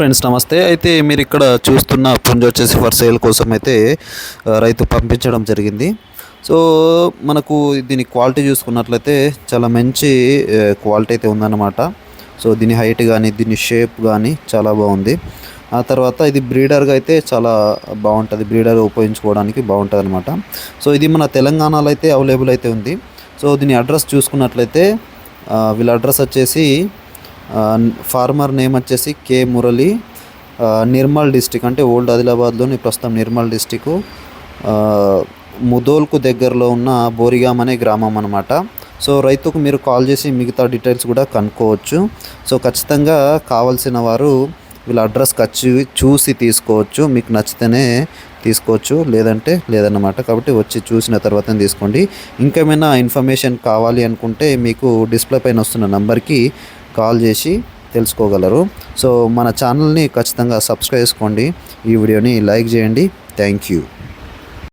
Friends నమస్తే. అయితే మీరు ఇక్కడ చూస్తున్న పుంజ వచ్చేసి ఫర్ సేల్ కోసం అయితే రైతు పంపించడం జరిగింది. సో మనకు దీని క్వాలిటీ చూసుకున్నట్లయితే చాలా మంచి క్వాలిటీ అయితే ఉందన్నమాట. సో దీని హైట్ కానీ దీని షేప్ కానీ చాలా బాగుంది. ఆ తర్వాత ఇది బ్రీడర్గా అయితే చాలా బాగుంటుంది. బ్రీడర్ ఉపయోగించుకోవడానికి బాగుంటుంది అనమాట సో ఇది మన తెలంగాణలో అయితే అవైలబుల్ అయితే ఉంది. సో దీని అడ్రస్ చూసుకున్నట్లయితే వీళ్ళ అడ్రస్ వచ్చేసి ఫార్మర్ నేమ్ వచ్చేసి కే మురళి నిర్మల్ డిస్టిక్ అంటే ఓల్డ్ ఆదిలాబాద్లోని ప్రస్తుతం నిర్మల్ డిస్టిక్ ముదోల్కు దగ్గరలో ఉన్న బోరిగాం అనే గ్రామం అనమాట సో రైతుకు మీరు కాల్ చేసి మిగతా డీటెయిల్స్ కూడా కనుక్కోవచ్చు. సో ఖచ్చితంగా కావాల్సిన వారు వీళ్ళ అడ్రస్ వచ్చి చూసి తీసుకోవచ్చు. మీకు నచ్చితేనే తీసుకోవచ్చు. లేదంటే లేదన్నమాట. కాబట్టి వచ్చి చూసిన తర్వాత తీసుకోండి. ఇంకేమైనా ఇన్ఫర్మేషన్ కావాలి అనుకుంటే మీకు డిస్ప్లే పైన వస్తున్న నంబర్కి కాల్ చేసి తెలుసుకోగలరు. సో మన ఛానల్ని ఖచ్చితంగా సబ్స్క్రైబ్ చేసుకోండి. ఈ వీడియోని లైక్ చేయండి. Thank you.